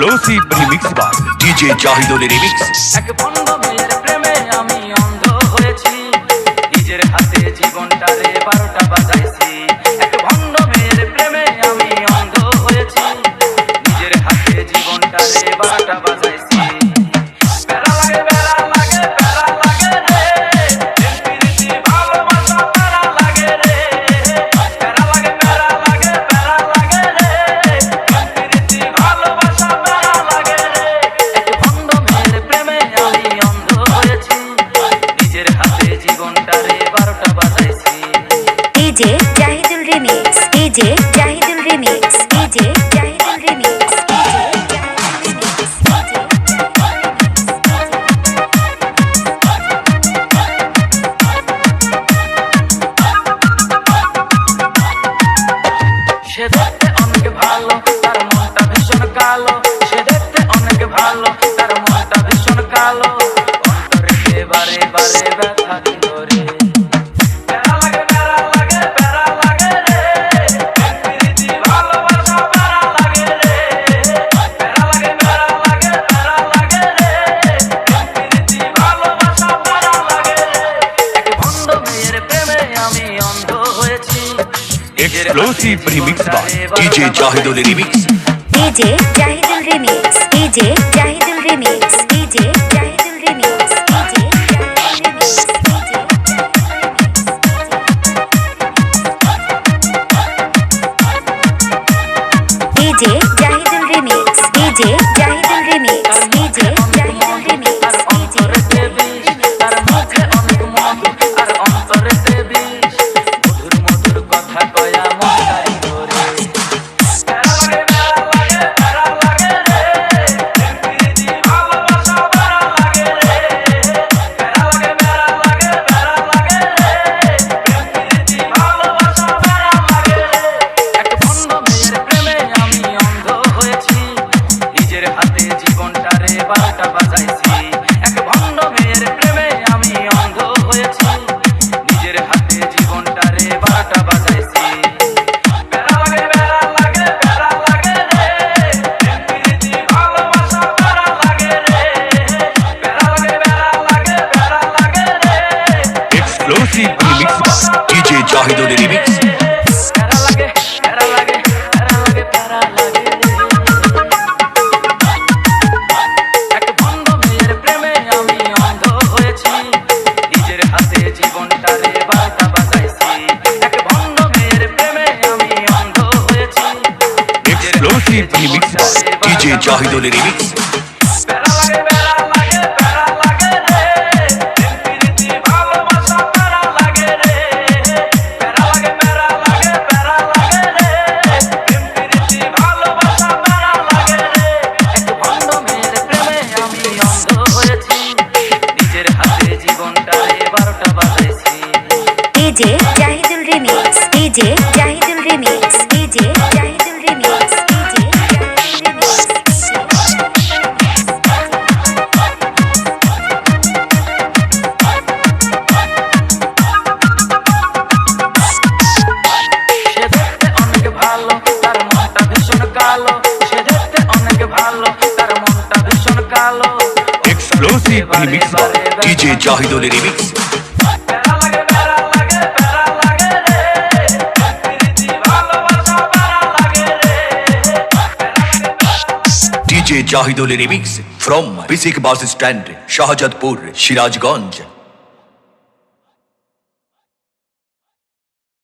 Exclusive remix बार DJ जाहिदों ने remix DJ Jahidul remix, DJ Jahidul remix সে দেখতে অনেক ভালো, তার মনটা ভীষণ কালো। সে দেখতে অনেক ভালো, তার মনটা ভীষণ কালো। অন্তরে বারে বারে ব্যথা exclusive remix by DJ Jahidul remix DJ Jahidul remix DJ Jahid remix DJ Jahidul remix DJ Jahidul remix DJ Jahidul remix DJ Jahidul remix DJ Jahidul remix exclusive remix DJ Jahidul remix Jahidul remix from BSCIC bus stand Shahzadpur Sirajganj